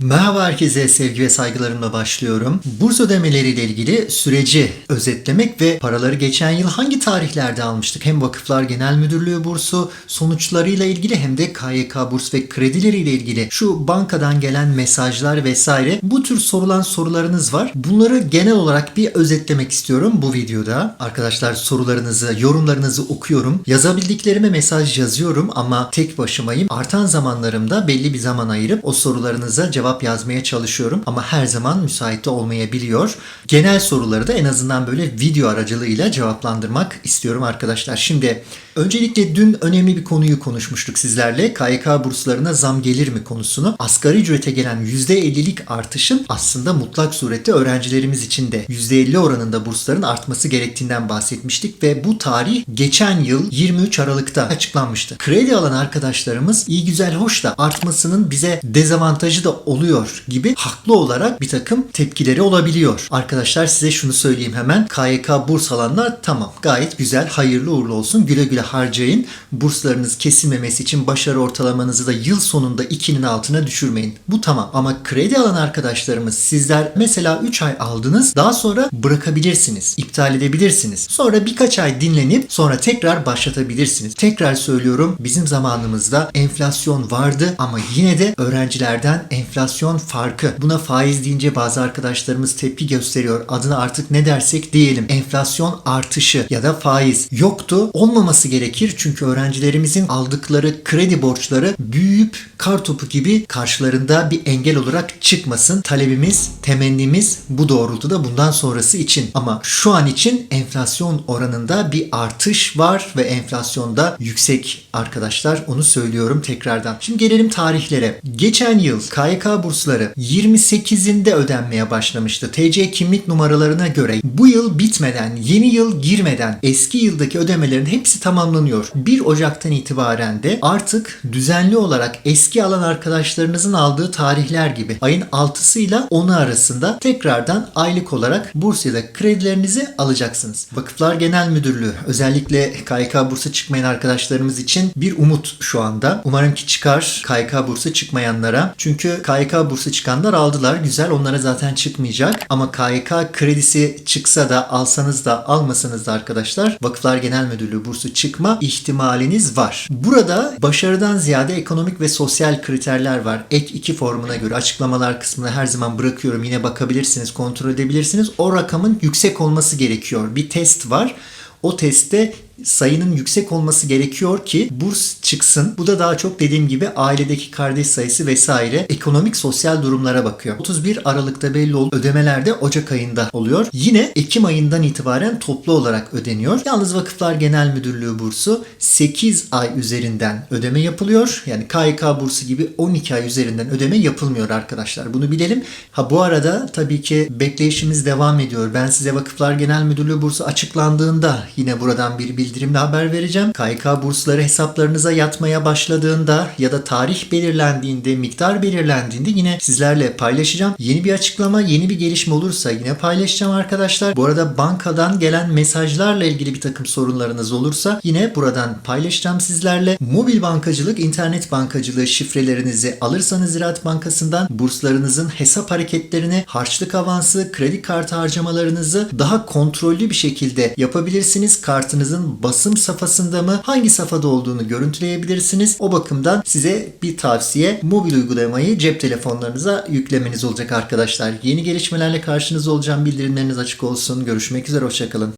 Merhaba herkese sevgi ve saygılarımla başlıyorum. Burs ödemeleriyle ilgili süreci özetlemek ve paraları geçen yıl hangi tarihlerde almıştık? Hem Vakıflar Genel Müdürlüğü bursu sonuçlarıyla ilgili hem de KYK burs ve kredileriyle ilgili şu bankadan gelen mesajlar vesaire bu tür sorulan sorularınız var. Bunları genel olarak bir özetlemek istiyorum bu videoda. Arkadaşlar sorularınızı, yorumlarınızı okuyorum. Yazabildiklerime mesaj yazıyorum ama tek başımayım. Artan zamanlarımda belli bir zaman ayırıp o sorularınıza cevap yazmaya çalışıyorum ama her zaman müsait olmayabiliyor. Genel soruları da en azından böyle video aracılığıyla cevaplandırmak istiyorum arkadaşlar. Şimdi öncelikle dün önemli bir konuyu konuşmuştuk sizlerle. KYK burslarına zam gelir mi konusunu. Asgari ücrete gelen %50'lik artışın aslında mutlak surette öğrencilerimiz için de %50 oranında bursların artması gerektiğinden bahsetmiştik ve bu tarih geçen yıl 23 Aralık'ta açıklanmıştı. Kredi alan arkadaşlarımız iyi güzel hoş da artmasının bize dezavantajı da oluyor gibi haklı olarak bir takım tepkileri olabiliyor. Arkadaşlar size şunu söyleyeyim hemen. KYK burs alanlar tamam gayet güzel hayırlı uğurlu olsun güle güle harcayın. Burslarınız kesilmemesi için başarı ortalamanızı da yıl sonunda 2'nin altına düşürmeyin. Bu tamam ama kredi alan arkadaşlarımız sizler mesela 3 ay aldınız daha sonra bırakabilirsiniz. iptal edebilirsiniz. Sonra birkaç ay dinlenip sonra tekrar başlatabilirsiniz. Tekrar söylüyorum bizim zamanımızda enflasyon vardı ama yine de öğrencilerden enflasyon farkı. Buna faiz deyince bazı arkadaşlarımız tepki gösteriyor. Adına artık ne dersek diyelim. Enflasyon artışı ya da faiz yoktu. Olmaması gerekir çünkü öğrencilerimizin aldıkları kredi borçları büyüyüp kar topu gibi karşılarında bir engel olarak çıkmasın. Talebimiz, temennimiz bu doğrultuda bundan sonrası için. Ama şu an için enflasyon oranında bir artış var ve enflasyonda yüksek arkadaşlar. Onu söylüyorum tekrardan. Şimdi gelelim tarihlere. Geçen yıl KYK bursları 28'inde ödenmeye başlamıştı. TC kimlik numaralarına göre bu yıl bitmeden, yeni yıl girmeden eski yıldaki ödemelerin hepsi tamamlanıyor. 1 Ocak'tan itibaren de artık düzenli olarak eski alan arkadaşlarınızın aldığı tarihler gibi ayın 6'sı ile 10'u arasında tekrardan aylık olarak burs ya da kredilerinizi alacaksınız. Vakıflar Genel Müdürlüğü özellikle KYK bursu çıkmayan arkadaşlarımız için bir umut şu anda. Umarım ki çıkar KYK bursu çıkmayanlara. Çünkü KYK bursu çıkanlar aldılar. Güzel onlara zaten çıkmayacak. Ama KYK kredisi çıksa da alsanız da almasanız da arkadaşlar Vakıflar Genel Müdürlüğü bursu çıkma ihtimaliniz var. Burada başarıdan ziyade ekonomik ve sosyal kriterler var. Ek 2 formuna göre açıklamalar kısmına her zaman bırakıyorum. Yine bakabilirsiniz, kontrol edebilirsiniz. O rakamın yüksek olması gerekiyor. Bir test var. O testte sayının yüksek olması gerekiyor ki burs çıksın. Bu da daha çok dediğim gibi ailedeki kardeş sayısı vesaire ekonomik sosyal durumlara bakıyor. 31 Aralık'ta belli olup ödemeler de Ocak ayında oluyor. Yine Ekim ayından itibaren toplu olarak ödeniyor. Yalnız Vakıflar Genel Müdürlüğü bursu 8 ay üzerinden ödeme yapılıyor. Yani KYK bursu gibi 12 ay üzerinden ödeme yapılmıyor arkadaşlar. Bunu bilelim. Ha bu arada tabii ki bekleyişimiz devam ediyor. Ben size Vakıflar Genel Müdürlüğü bursu açıklandığında yine buradan bir bildirimle haber vereceğim. KYK bursları hesaplarınıza yatmaya başladığında ya da tarih belirlendiğinde, miktar belirlendiğinde yine sizlerle paylaşacağım. Yeni bir açıklama, yeni bir gelişme olursa yine paylaşacağım arkadaşlar. Bu arada bankadan gelen mesajlarla ilgili bir takım sorunlarınız olursa yine buradan paylaşacağım sizlerle. Mobil bankacılık, internet bankacılığı şifrelerinizi alırsanız Ziraat Bankası'ndan burslarınızın hesap hareketlerini, harçlık avansı, kredi kartı harcamalarınızı daha kontrollü bir şekilde yapabilirsiniz. Kartınızın basım safhasında mı, hangi safhada olduğunu görüntüleyebilirsiniz. O bakımdan size bir tavsiye mobil uygulamayı cep telefonlarınıza yüklemeniz olacak arkadaşlar. Yeni gelişmelerle karşınızda olacağım. Bildirimleriniz açık olsun. Görüşmek üzere. Hoşçakalın.